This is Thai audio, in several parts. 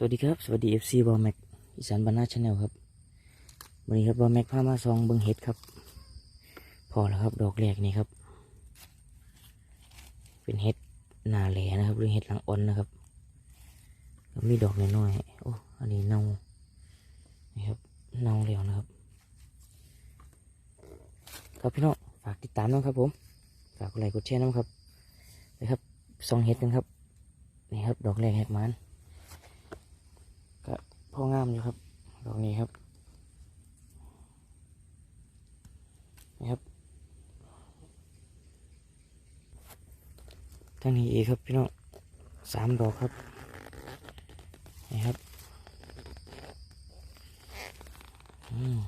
สวัสดีครับ สวัสดีเอฟซีบอแม็กอีสานบรรณาชาแนลครับวันนี้ครับบอแม็กพามาซองเบิงเห็ดครับ พอแล้วครับ ดอกแรกนี่ครับ เป็นเห็ดหนาแหลนะครับหรือเห็ดหลังอ่อนนะครับมีดอกน้อยๆโอ้อันนี้เน่านี่ครับเน่าแล้วนะครับ ครับพี่น้องฝากติดตามนะครับ ผม ฝากกดไลค์กดแชร์นะครับนะครับซองเห็ดกันครับนี่ครับ ดอกแรกเห็ดมัน พ่องามอยู่ครับดอกนี้ครับนี่ครับทางนี้อีกครับพี่น้องสามดอกครับนี่ครับอืม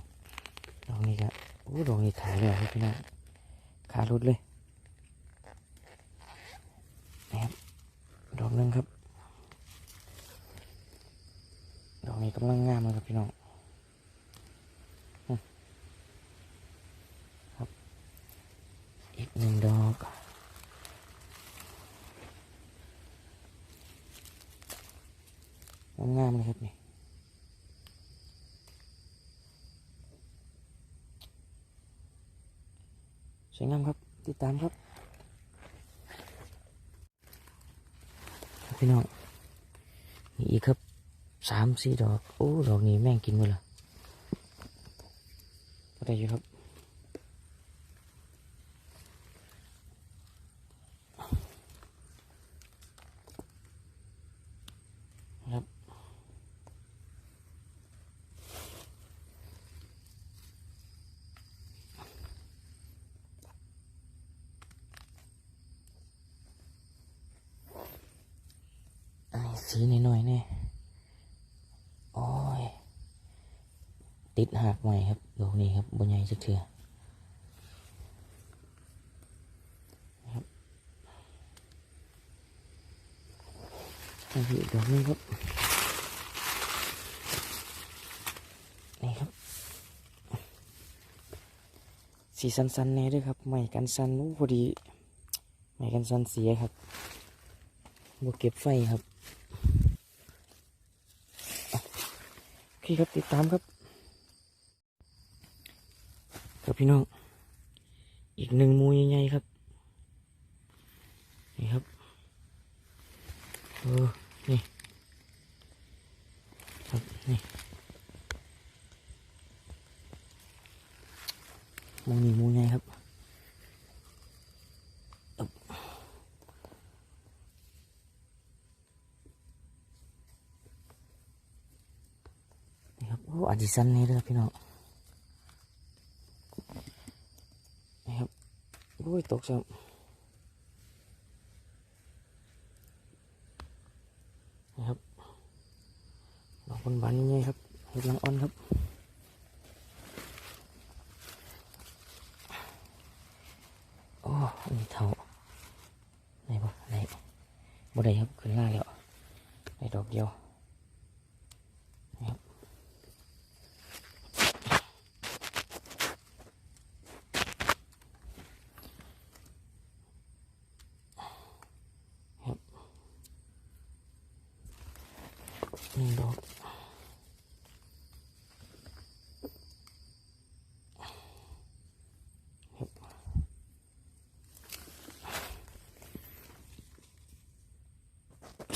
ดอกนี้ก็โอ้ดอกนี้ขาเลยครับพี่น้องขารุดเลยนี่ครับดอกนึงครับ ดอกนี้กำลังงามเลยครับพี่น้องครับ อีกหนึ่งดอกงามเลยครับนี่สวยงามครับ ติดตามครับครับพี่น้องนี่อีกครับ สามสี่ดอก โอ้ ดอกนี้แม่งกินหมดละก็ได้อยู่ครับครับ อันนี้สีหน่อยๆเนี่ย โอ้ย ติดหักใหม่ครับดอกนี้ครับบนใหญ่จะเถื่อนะครับอันนี้อีกดอกหนึงครับ นี่ครับ สีสันๆแน่ด้วยครับใหม่กันสันอู้พอดีใหม่กันสันเสียครับบวกเก็บไฟครับ โอเคครับติดตามครับ ครับ พี่น้อง อีกหนึ่งมูใหญ่ๆครับ นี่ครับเออนี่ ครับนี่มูนี่มูใหญ่ครับอึ๊บนี่ครับโอ้อาจิสันนี่เลยครับพี่น้อง นี่ครับโอ้ ยตกซ้ำนี่ครับดอกบนบานนี่ไงครับเห็ดลังอ่อนครับโอ้อันนี้เท่าไหนบ่ไหนบ่ได้ครับขึ้นหน้าแล้วได้ดอกเดียวนี่ครับ หนึ่งดอก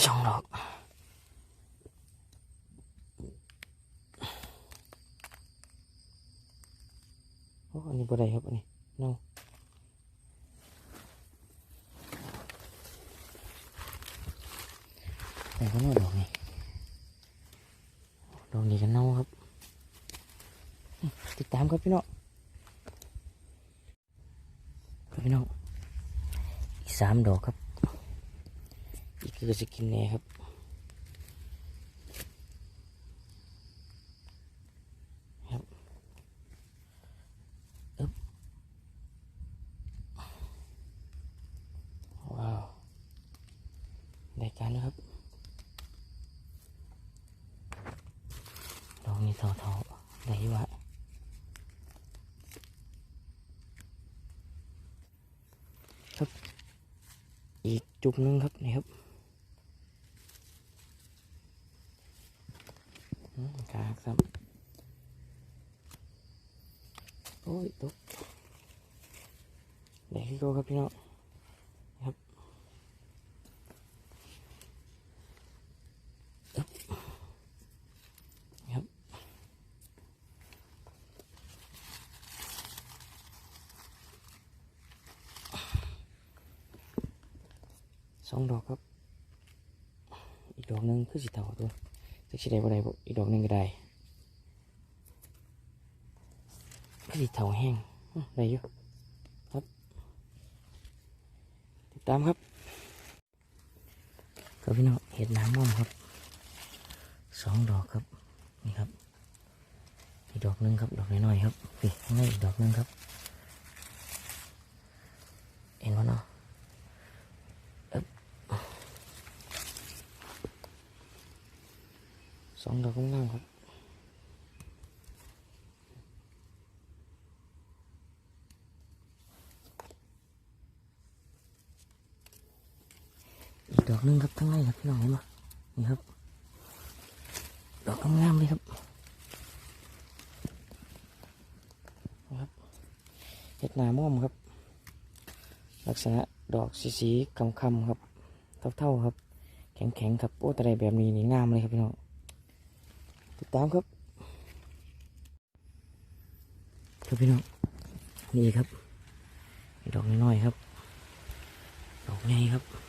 สองดอกโอ้อันนี้บ่ได้ครับอันนี้เน่าแต่ก็น่าดอกนี่ ดอกนี้กันเน่าครับ ติดตามครับพี่น้องพี่น้องอีกสามดอกครับ อีกคือสกินแน่ครับอึ๊บว้าวได้การแล้วครับ ดอกนี้เท่าได้วะครับ อีกจุกนึงครับนี่ครับกากซ้ำโอ้ยตกเดี๋ยวพี่โก้ครับพี่น้องครับอึ๊บครับ ส องดอกครับ อีกดอกหนึ่งคือสีเทาตัวจะชิได้บ่ได้อีกดอกหนึ่งก็ได้คือสีเทาแห้งได้อยู่ครับ ติดตามครับครับพี่น้องเห็ดน้ำม่อมครับสองดอกครับนี่ครับ อีกดอกหนึ่งครับ ดอกน้อยๆครับนี่ข้างในอีกดอกหนึ่งครับ เห็นวะเนาะ สองดอกข้างล่างครับ อีกดอกห นึงครับข้างในครับพี่น้องเห็นไหมนี่ครับ ดอกงามเลยครับนะครับเห็ดนาม่อมครับ ลักษณะดอกสีสีๆคำครับ เท่าๆครับ แข็งๆครับโอ้แต่ใดแบบนี้นี่งามเลยครับพี่น้องติดตามครับครับพี่น้องนี่ครับ ดอกน้อยๆครับ ดอกใหญ่ครับ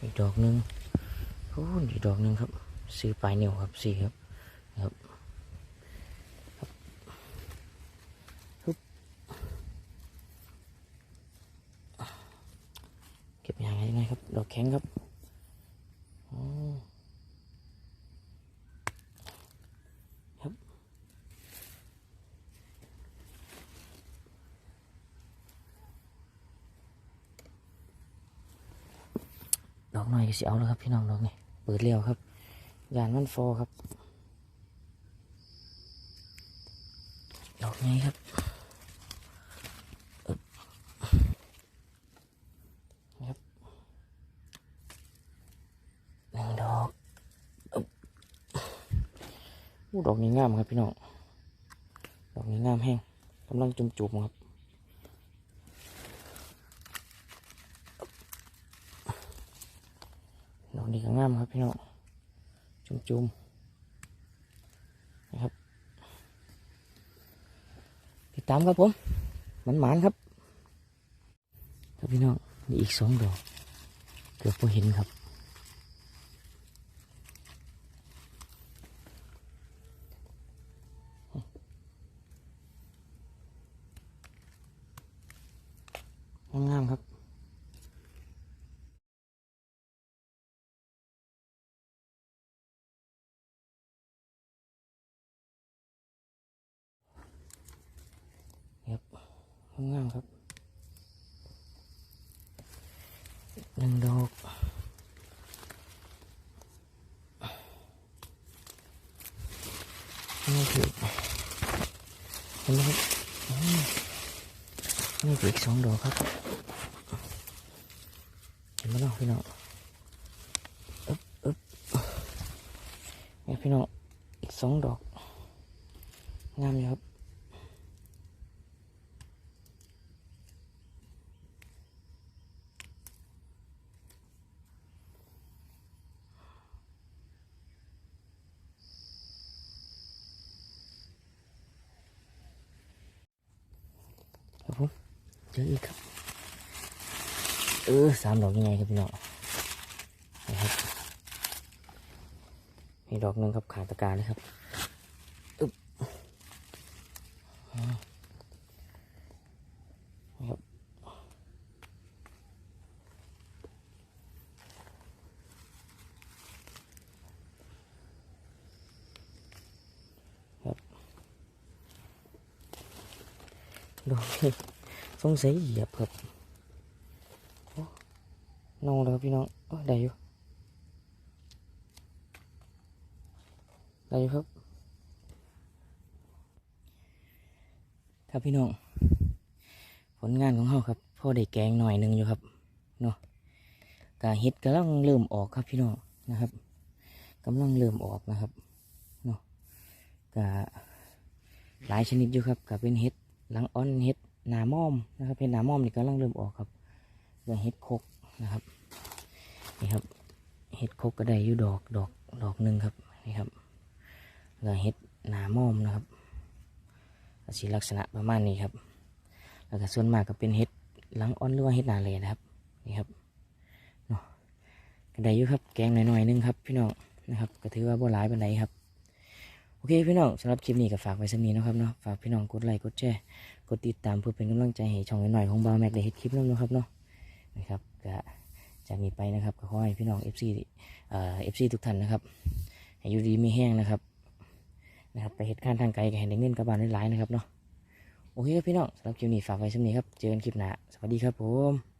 อีกดอกหนึ่งโอ้อีกดอกหนึ่งครับซื้อปลายเหนียวครับสี่ครับครับครับฮึบเก็บอย่างไรนะครับ ดอกแข็งครับ ดอกหน่อยก็สิเอาแล้วครับ พี่น้องดอกนี่เปิดเร็วครับยานมันฟอครับดอกนี้ครับครับหนึ่งดอกอึ๊บอู้ดอกนี้งามครับพี่น้องดอกนี้งามแห้งกำลังจุ่มๆครับ ดอกนี้ก็งาม ครับพี่น้องจุ่มๆนะครับ ติดตามครับผมมันหมานครับ ครับพี่น้องนี่อีกสองดอก เกือบพอเห็นครับงามๆครับ ครับ ง่ามครับหนึ่งดอกนี่คือเห็นไหมครับนี่คืออีกสองดอกครับ เห็นไหมเนาะพี่น้องอึ๊บอึ๊บนี่พี่น้องอีกสองดอกงามอยู่ครับผม เจออีกครับ เออสามดอกยังไงครับพี่น้องนะครับมีดอกหนึ่งครับขาดตะการเลยครับอึ๊บครับครับดอกนี้ สงสัยเหยียบครับโอ้เนองแล้วครับพี่น้องโอ้ได้อยู่ได้อยู่ครับครับพี่น้อง ผลงานของเขาครับพ่อได้แกงหน่อยหนึ่งอยู่ครับเนาะกาเฮ็ดกำลังเริ่มออกครับพี่น้องนะครับกำลังเริ่มออกนะครับก็หลายชนิดอยู่ครับก็เป็นเห็ดหลังอ้อนเห็ด หนามอมนะครับเห็ดหนามอมนี่ก็กำลังเริ่มออกครับก็เห็ดโคกนะครับนี่ครับเห็ดโคกก็ได้อยู่ดอกดอกดอกหนึ่งครับนี่ครับแล้วก็เห็ดหนามอมนะครับสีลักษณะประมาณนี้ครับ แล้วก็ส่วนมากก็เป็นเห็ดหลังอ้อนหรือว่าเห็ดนาเลนะครับนี่ครับเนาะก็ได้อยู่ครับแกงหน่อยๆนึงครับ พี่น้องนะครับก็ถือว่าบ่หลายปานใดครับโอเคพี่น้องสำหรับคลิปนี้ก็ฝากไว้สำนี้นะครับเนาะฝากพี่น้องกดไลค์กดแชร์ กดติดตามเพื่อเป็นกำลังใจให้ช่องหน่อยๆของบาวแม็กได้เฮ็ดคลิปน้ำนะครับเนาะนะครับก็จะมีไปนะครับก็ขอให้พี่น้องเอฟซีเอ่อ FC ทุกท่านนะครับให้อยู่ดีมีแห้งนะครับนะครับ ไปเหตุการณ์ทางไกลก็ให้ได้เงินกลับบ้านหลายๆนะครับเนาะโอเคครับพี่น้องสำหรับคลิปนี้ฝากไว้สำนี้ครับ เจอกันคลิปหน้าสวัสดีครับผม